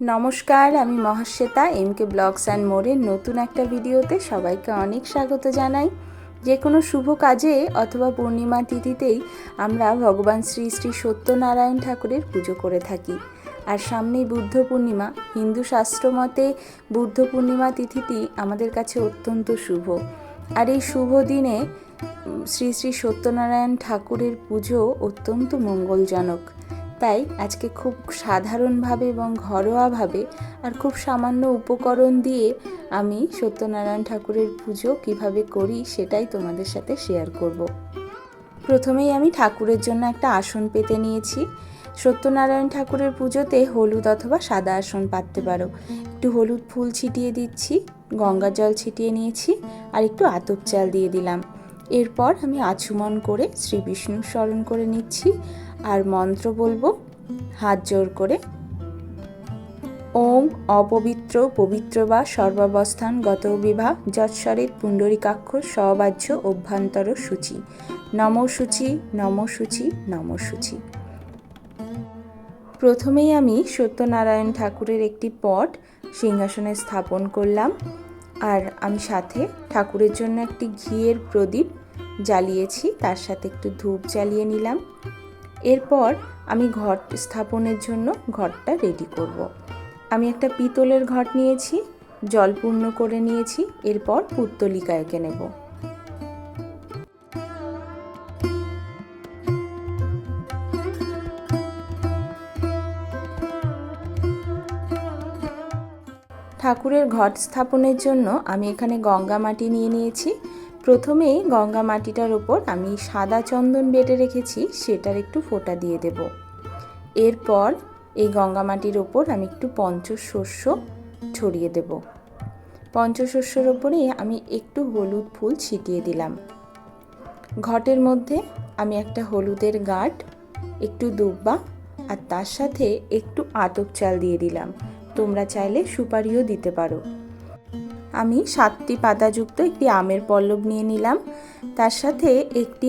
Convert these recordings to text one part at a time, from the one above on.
নমস্কার, আমি Mahashweta M K blogs and মোড়ের নতুন একটা ভিডিওতে সবাইকে অনেক স্বাগত জানাই। যে কোনো শুভ কাজে অথবা পূর্ণিমা তিথিতেই আমরা ভগবান শ্রী শ্রী সত্যনারায়ণ ঠাকুরের পুজো করে থাকি। আর সামনেই বুদ্ধ পূর্ণিমা, হিন্দু শাস্ত্র মতে বুদ্ধ পূর্ণিমা তিথিটি আমাদের কাছে অত্যন্ত শুভ। আর এই শুভ দিনে শ্রী শ্রী সত্যনারায়ণ ঠাকুরের পুজো অত্যন্ত মঙ্গলজনক। তাই আজকে খুব সাধারণভাবে এবং ঘরোয়াভাবে আর খুব সামান্য উপকরণ দিয়ে আমি সত্যনারায়ণ ঠাকুরের পুজো কীভাবে করি সেটাই তোমাদের সাথে শেয়ার করব। প্রথমেই আমি ঠাকুরের জন্য একটা আসন পেতে নিয়েছি। সত্যনারায়ণ ঠাকুরের পুজোতে হলুদ অথবা সাদা আসন পাততে পারো। একটু হলুদ ফুল ছিটিয়ে দিচ্ছি, গঙ্গা জল ছিটিয়ে নিয়েছি আর একটু আতপ চাল দিয়ে দিলাম। এরপর আমি আচুমন করে শ্রী বিষ্ণু স্মরণ করে নিচ্ছি। আর মন্ত্র বলব, হাত জোর করে। ওম অপবিত্র পবিত্র বা সর্বাবস্থান গত বিবাহ যৎসরিত পুণ্ডরিকাক্ষ সবাহ্য অভ্যন্তর সূচি। নম সূচি নম সূচি নম সূচি। প্রথমেই আমি সত্যনারায়ণ ঠাকুরের একটি পট সিংহাসনে স্থাপন করলাম আর আমি সাথে ঠাকুরের জন্য একটি ঘিয়ের প্রদীপ জ্বালিয়েছি, তার সাথে একটু ধূপ জ্বালিয়ে নিলাম। এরপর আমি ঘট স্থাপনের জন্য ঘরটা রেডি করব। আমি একটা পিতলের ঘট নিয়েছি, জল পূর্ণ করে নিয়েছি, এরপর পুত্তলিকা এঁকে নেব ঠাকুরের ঘট স্থাপনের জন্য আমি এখানে গঙ্গা মাটি নিয়ে নিয়েছি প্রথমেই গঙ্গা মাটিটার ওপর আমি সাদা চন্দন বেটে রেখেছি, সেটার একটু ফোঁটা দিয়ে দেব। এরপর এই গঙ্গা মাটির ওপর আমি একটু পঞ্চশস্য ছড়িয়ে দেব। পঞ্চশস্যর ওপরে আমি একটু হলুদ ফুল ছিটিয়ে দিলাম। ঘটের মধ্যে আমি একটা হলুদের গাঁট, একটু দুব্বা আর তার সাথে একটু আতপ চাল দিয়ে দিলাম। তোমরা চাইলে সুপারিও দিতে পারো। আমি সাতটি পাতাযুক্ত একটি আমের পল্লব নিয়ে নিলাম। তার সাথে একটি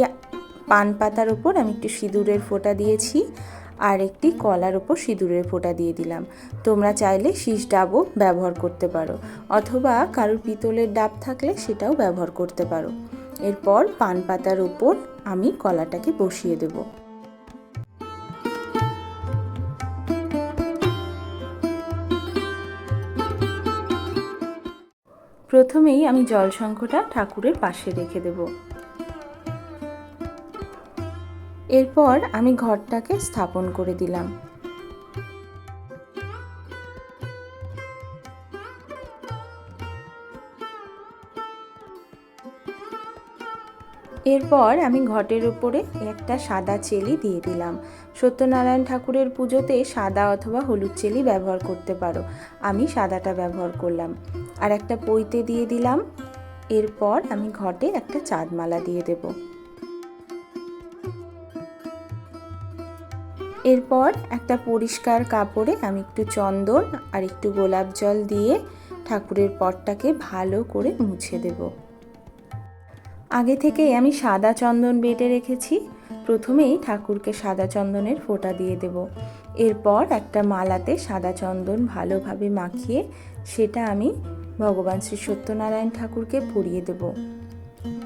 পান পাতার ওপর আমি একটু সিঁদুরের ফোঁটা দিয়েছি আর একটি কলার ওপর সিঁদুরের ফোঁটা দিয়ে দিলাম। তোমরা চাইলে শীষ ডাবও ব্যবহার করতে পারো, অথবা কারোর পিতলের ডাব থাকলে সেটাও ব্যবহার করতে পারো। এরপর পান পাতার ওপর আমি কলাটাকে বসিয়ে দেবো। প্রথমেই আমি জল শঙ্খটা ঠাকুরের পাশে রেখে দেব। এরপর আমি ঘরটাকে স্থাপন করে দিলাম। এরপর আমি ঘটের উপরে একটা সাদা চেলি দিয়ে দিলাম। সত্যনারায়ণ ঠাকুরের পুজোতে সাদা অথবা হলুদ চেলি ব্যবহার করতে পারো। আমি সাদাটা ব্যবহার করলাম। আর একটা পইতে দিয়ে দিলাম। এরপর আমি ঘটে একটা চাঁদমালা দিয়ে দেব। এরপর একটা পরিষ্কার কাপড়ে আমি একটু চন্দন আর একটু গোলাপ জল দিয়ে ঠাকুরের পটটাকে ভালো করে মুছে দেবো। আগে থেকেই আমি সাদা চন্দন বেটে রেখেছি। প্রথমেই ঠাকুরকে সাদা চন্দনের ফোঁটা দিয়ে দেব। এরপর একটা মালাতে সাদা চন্দন ভালোভাবে মাখিয়ে সেটা আমি ভগবান শ্রী সত্যনারায়ণ ঠাকুরকে পরিয়ে দেব।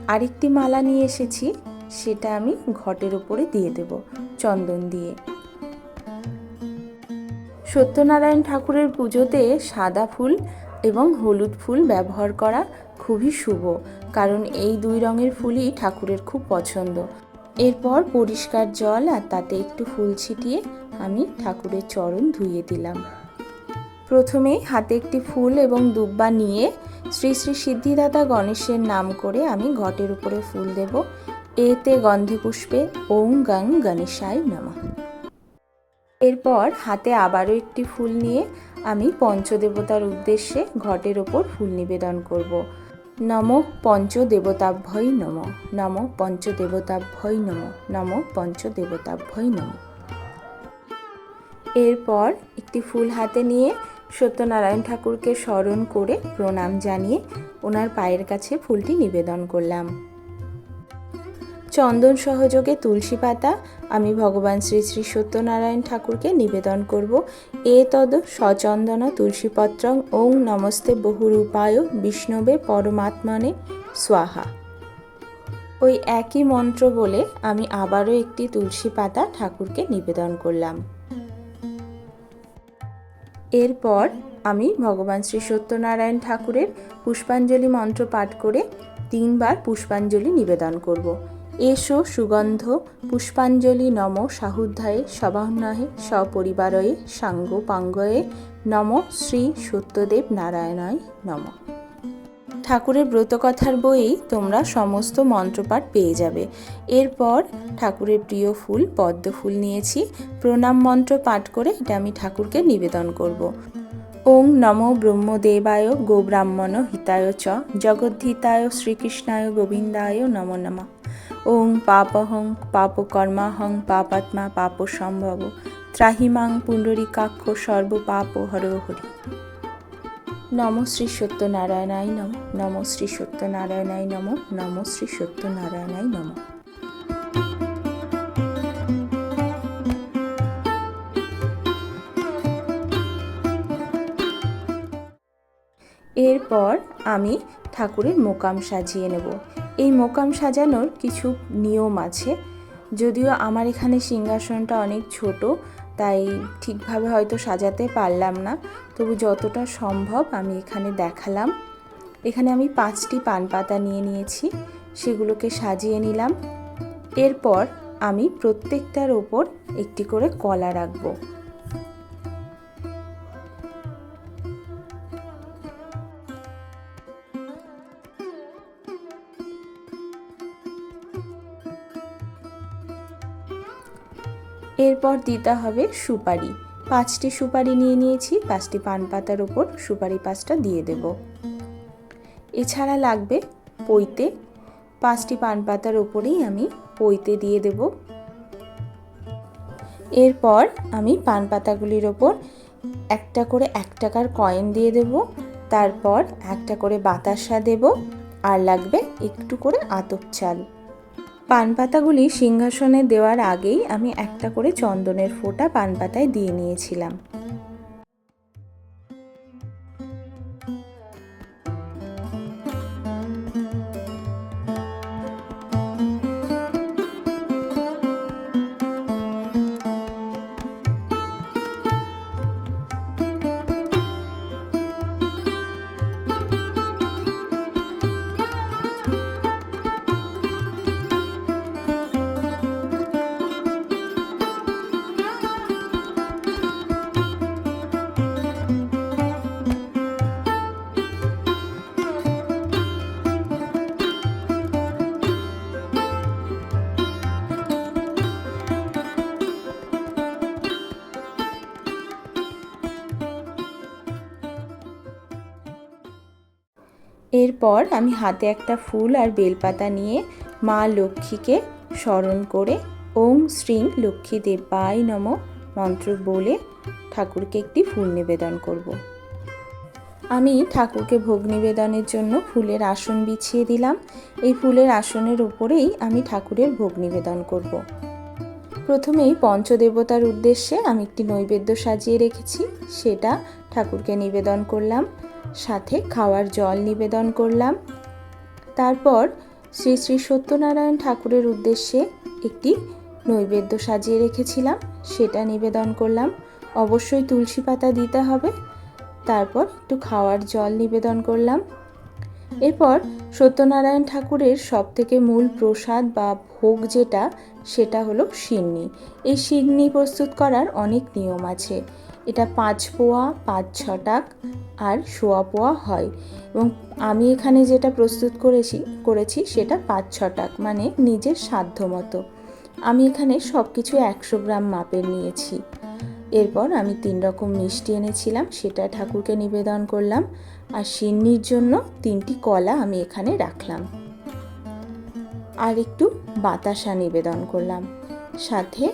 আরেকটি মালা নিয়ে এসেছি, সেটা আমি ঘটের উপরে দিয়ে দেব, চন্দন দিয়ে। সত্যনারায়ণ ঠাকুরের পুজোতে সাদা ফুল এবং হলুদ ফুল ব্যবহার করা খুবই শুভ, কারণ এই দুই রঙের ফুলই ঠাকুরের খুব পছন্দ। এরপর পরিষ্কার জল আর তাতে একটু ফুল ছিটিয়ে আমি ঠাকুরের চরণ ধুইয়ে দিলাম। প্রথমে হাতে একটি ফুল এবং দুব্বা নিয়ে শ্রী শ্রী সিদ্ধিদাতা গণেশের নাম করে আমি ঘটের উপরে ফুল দেব। এতে গন্ধে পুষ্পে ওং গং গণেশায় নমঃ। এরপর হাতে আবারও একটি ফুল নিয়ে আমি পঞ্চদেবতার উদ্দেশ্যে ঘটের ওপর ফুল নিবেদন করব। নম পঞ্চদেবতাভ্যই নম নম পঞ্চদেবতাভ্যই নম নম পঞ্চদেবতাভ্যই নম। এরপর একটি ফুল হাতে নিয়ে সত্যনারায়ণ ঠাকুরকে স্মরণ করে প্রণাম জানিয়ে ওনার পায়ের কাছে ফুলটি নিবেদন করলাম। চন্দন সহযোগে তুলসী পাতা, আমি ভগবান শ্রী শ্রী সত্যনারায়ণ ঠাকুরকে নিবেদন করব। এ তদ সচন্দন তুলসীপত্রং, ওং নমস্তে বহুরূপায় বিষ্ণবে পরমাত্মানে স্বাহা। ওই একই মন্ত্র বলে আমি আবারও একটি তুলসী পাতা ঠাকুরকে নিবেদন করলাম। এরপর আমি ভগবান শ্রী সত্যনারায়ণ ঠাকুরের পুষ্পাঞ্জলি মন্ত্র পাঠ করে তিনবার পুষ্পাঞ্জলি নিবেদন করব। এসো সুগন্ধ, পুষ্পাঞ্জলি নম সাহুধ্যায়ে সবাহ্নহে সপরিবারয়ে সাঙ্গ পাঙ্গয়ে নম শ্রী সত্যদেব নারায়ণয় নম। ঠাকুরের ব্রতকথার বইয়েই তোমরা সমস্ত মন্ত্রপাঠ পেয়ে যাবে। এরপর ঠাকুরের প্রিয় ফুল, পদ্ম ফুল নিয়েছি। প্রণাম মন্ত্র পাঠ করে এটা আমি ঠাকুরকে নিবেদন করব। ওং নম ব্রহ্মদেবায় গোব্রাহ্মণ হিতায় চ, জগদ্ধিতায় শ্রীকৃষ্ণায় গোবিন্দায় নম নমঃ। ওং পাপহং পাপকর্মাহং পাপাত্মা পাপ সম্ভব। ত্রাহিমাং পুণ্ডরিকাক্ষ সর্ব পাপ হর হরি। নম শ্রী সত্যনারায়ণাই নম নম শ্রী সত্যনারায়ণাই নম নম শ্রী সত্যনারায়ণাই নম। এরপর আমি ঠাকুরের মোকাম সাজিয়ে নেব। এই মোকাম সাজানোর কিছু নিয়ম আছে। যদিও আমার এখানে সিংহাসনটা অনেক ছোট, তাই ঠিকভাবে হয়তো সাজাতে পারলাম না। তবু যতটা সম্ভব আমি এখানে দেখালাম। এখানে আমি পাঁচটি পান পাতা নিয়ে নিয়েছি, সেগুলোকে সাজিয়ে নিলাম। এরপর আমি প্রত্যেকটার ওপর একটি করে কলা রাখব। এরপর দিতে হবে সুপারি। পাঁচটি সুপারি নিয়ে নিয়েছি, পাঁচটি পান পাতার ওপর সুপারি পাঁচটা দিয়ে দেব। এছাড়া লাগবে পইতে পাঁচটি পান পাতার ওপরেই আমি পইতে দিয়ে দেব। এরপর আমি পান পাতাগুলির ওপর একটা করে এক টাকার কয়েন দিয়ে দেব। তারপর একটা করে বাতাসা দেব। আর লাগবে একটু করে আতপ চাল। পান পাতাগুলি সিংহাসনে দেওয়ার আগেই আমি একটা করে চন্দনের ফোঁটা পান পাতায় দিয়ে নিয়েছিলাম। এরপর আমি হাতে একটা ফুল আর বেলপাতা নিয়ে মা লক্ষ্মীকে স্মরণ করে ওং শ্রীং লক্ষ্মী দেবাই নম মন্ত্র বলে ঠাকুরকে একটি ফুল নিবেদন করব। আমি ঠাকুরকে ভোগ নিবেদনের জন্য ফুলের আসন বিছিয়ে দিলাম এই ফুলের আসনের উপরেই আমি ঠাকুরের ভোগ নিবেদন করব। প্রথমেই পঞ্চদেবতার উদ্দেশ্যে আমি একটি নৈবেদ্য সাজিয়ে রেখেছি সেটা ঠাকুরকে নিবেদন করলাম সাথে খাওয়ার জল নিবেদন করলাম। তারপর শ্রী শ্রী সত্যনারায়ণ ঠাকুরের উদ্দেশ্যে একটি নৈবেদ্য সাজিয়ে রেখেছিলাম, সেটা নিবেদন করলাম। অবশ্যই তুলসী পাতা দিতে হবে। তারপর একটু খাওয়ার জল নিবেদন করলাম। এরপর সত্যনারায়ণ ঠাকুরের সব থেকে মূল প্রসাদ বা ভোগ যেটা, সেটা হলো সিন্নি। এই সিন্নি প্রস্তুত করার অনেক নিয়ম আছে। এটা পাঁচ পোয়া, পাঁচ ছটাক আর সোয়া পোয়া হয়। এবং আমি এখানে যেটা প্রস্তুত করেছি করেছি সেটা পাঁচ ছটাক মানে নিজের সাধ্য মতো। আমি এখানে সব কিছু একশো গ্রাম মাপের নিয়েছি। এরপর আমি তিন রকম মিষ্টি এনেছিলাম, সেটা ঠাকুরকে নিবেদন করলাম আর সিন্নির জন্য তিনটি কলা আমি এখানে রাখলাম। আর একটু বাতাসা নিবেদন করলাম। সাথে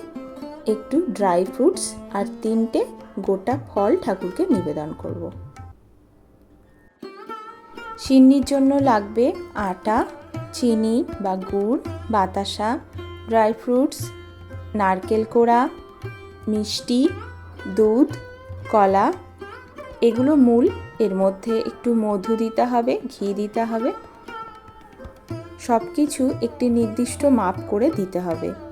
একটু ড্রাই ফ্রুটস আর তিনটে গোটা ফল ঠাকুরকে নিবেদন করব। সিন্নির জন্য লাগবে আটা, চিনি বা গুড়, বাতাসা, ড্রাই ফ্রুটস, নারকেল কোড়া, মিষ্টি, দুধ, কলা। এগুলো মূল, এর মধ্যে একটু মধু দিতে হবে, ঘি দিতে হবে। সব কিছু একটি নির্দিষ্ট মাপ করে দিতে হবে।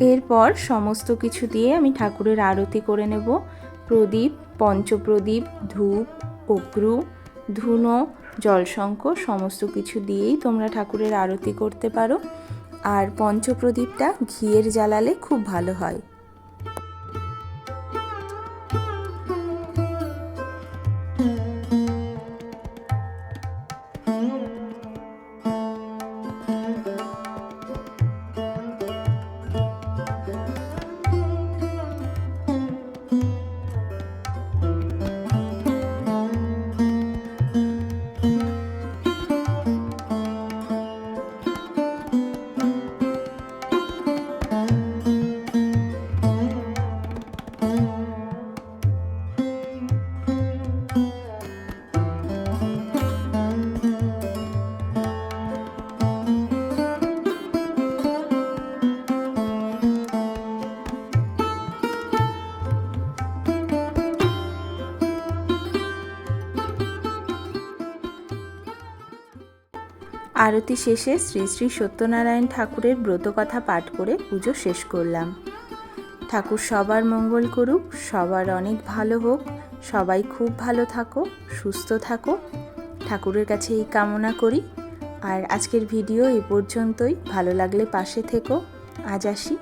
এরপর সমস্ত কিছু দিয়ে আমি ঠাকুরের আরতি করে নেব। প্রদীপ, পঞ্চপ্রদীপ, ধূপ, অগ্রু, ধুনো জলশঙ্ক সমস্ত কিছু দিয়েই তোমরা ঠাকুরের আরতি করতে পারো। আর পঞ্চপ্রদীপটা ঘিয়ের জ্বালালে খুব ভালো হয়। আরতি শেষে শ্রী শ্রী সত্যনারায়ণ ঠাকুরের ব্রতকথা পাঠ করে পুজো শেষ করলাম। ঠাকুর সবার মঙ্গল করুক, সবার অনেক ভালো হোক, সবাই খুব ভালো থাকো, সুস্থ থাকো। ঠাকুরের কাছে এই কামনা করি। আর আজকের ভিডিও এই পর্যন্তই। ভালো লাগলে পাশে থেকো। আজ আসি।